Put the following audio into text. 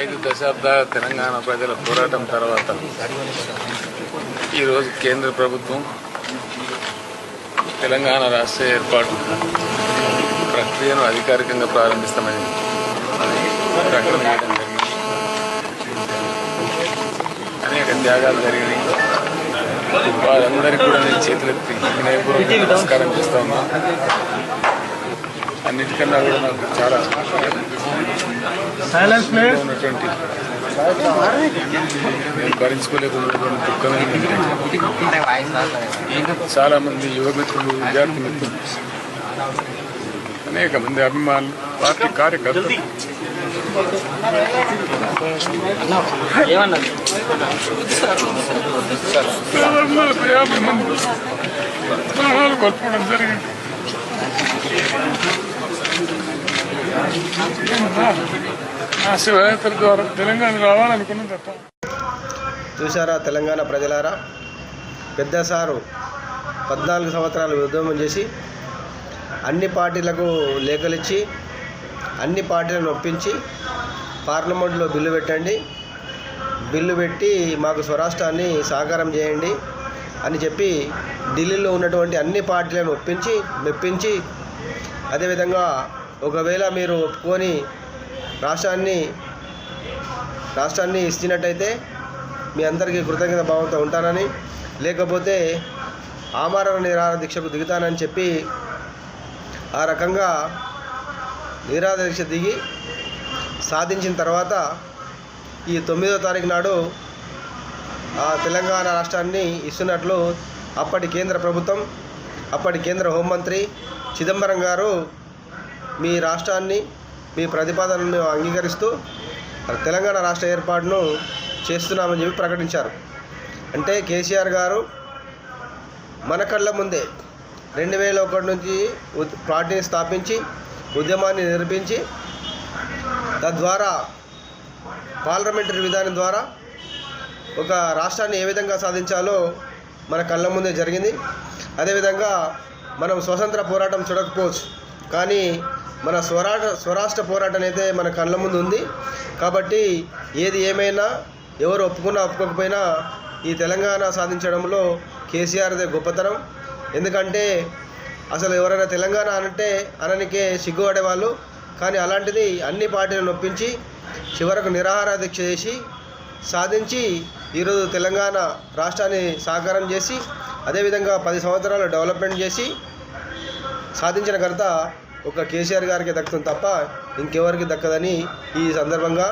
ఐదు దశాబ్దాల తెలంగాణ ప్రజల పోరాటం తర్వాత ఈరోజు కేంద్ర ప్రభుత్వం తెలంగాణ రాష్ట్ర ఏర్పాటు ప్రక్రియను అధికారికంగా ప్రారంభిస్తామని ప్రకటన చేయడం జరిగింది. అనేక త్యాగాలు జరిగినాయి. వారందరికీ కూడా నేను చేతులెత్తి వినయపూర్వక నమస్కారం చేస్తా ఉన్నా. అన్నిటికన్నా కూడా నాకు చాలా ఉన్నటువంటి నేను భరించుకోలేకున్నటువంటి దుఃఖమైన చాలా మంది యువ మిత్రులు విద్యార్థి మిత్రులు అనేక మంది అభిమానులు పార్టీ కార్యకర్తలు. యాభై మంది ప్రాణాలు కోల్పోవడం జరిగింది. శివయాత్ర ద్వారా తెలంగాణ రావాలనుకున్నాం తప్ప. చూసారా తెలంగాణ ప్రజలారా? పెద్ద సారు పద్నాలుగు సంవత్సరాలు ఉద్యమం చేసి అన్ని పార్టీలకు లేఖలిచ్చి అన్ని పార్టీలను ఒప్పించి పార్లమెంట్లో బిల్లు పెట్టండి. బిల్లు పెట్టి మాకు స్వరాష్ట్రాన్ని సాకారం చేయండి అని చెప్పి ఢిల్లీలో ఉన్నటువంటి అన్ని పార్టీలను ఒప్పించి మెప్పించి అదేవిధంగా ఒకవేళ మీరు ఒప్పుకొని రాష్ట్రాన్ని రాష్ట్రాన్ని ఇచ్చినట్టయితే మీ అందరికీ కృతజ్ఞత భావంతో ఉంటానని లేకపోతే ఆమరణ నిరాహార దీక్షకు దిగుతానని చెప్పి ఆ రకంగా నిరాహార దీక్ష దిగి సాధించిన తర్వాత ఈ తొమ్మిదో తారీఖు నాడు ఆ తెలంగాణ రాష్ట్రాన్ని ఇస్తున్నట్లు అప్పటి కేంద్ర ప్రభుత్వం అప్పటి కేంద్ర హోంమంత్రి చిదంబరం గారు మీ రాష్ట్రాన్ని మీ ప్రతిపాదనను అంగీకరిస్తూ తెలంగాణ రాష్ట్ర ఏర్పాటును చేస్తున్నామని చెప్పి ప్రకటించారు. అంటే కేసీఆర్ గారు మన కళ్ళ ముందే రెండు వేల ఒకటి నుంచి ఉద్- పార్టీని స్థాపించి ఉద్యమాన్ని నిర్మించి తద్వారా పార్లమెంటరీ విధానం ద్వారా ఒక రాష్ట్రాన్ని ఏ విధంగా సాధించాలో మన కళ్ళ ముందే జరిగింది. అదేవిధంగా మనం స్వతంత్ర పోరాటం చూడకపోవచ్చు. కానీ మన స్వరాట స్వరాష్ట్ర పోరాటం అయితే మన కళ్ళ ముందు ఉంది. కాబట్టి ఏది ఏమైనా ఎవరు ఒప్పుకున్నా ఒప్పుకోకపోయినా ఈ తెలంగాణ సాధించడంలో కేసీఆర్దే గొప్పతనం. ఎందుకంటే అసలు ఎవరైనా తెలంగాణ అనంటే అననికే సిగ్గుపడేవాళ్ళు కానీ అలాంటిది అన్ని పార్టీలను నొప్పించి చివరకు నిరాహార దీక్ష చేసి సాధించి ఈరోజు తెలంగాణ రాష్ట్రాన్ని సాకారం చేసి అదేవిధంగా పది సంవత్సరాలు డెవలప్మెంట్ చేసి సాధించిన ఘనత ఒక కేసీఆర్ గారికి దక్కుతుంది తప్ప ఇంకెవరికి దక్కదని ఈ సందర్భంగా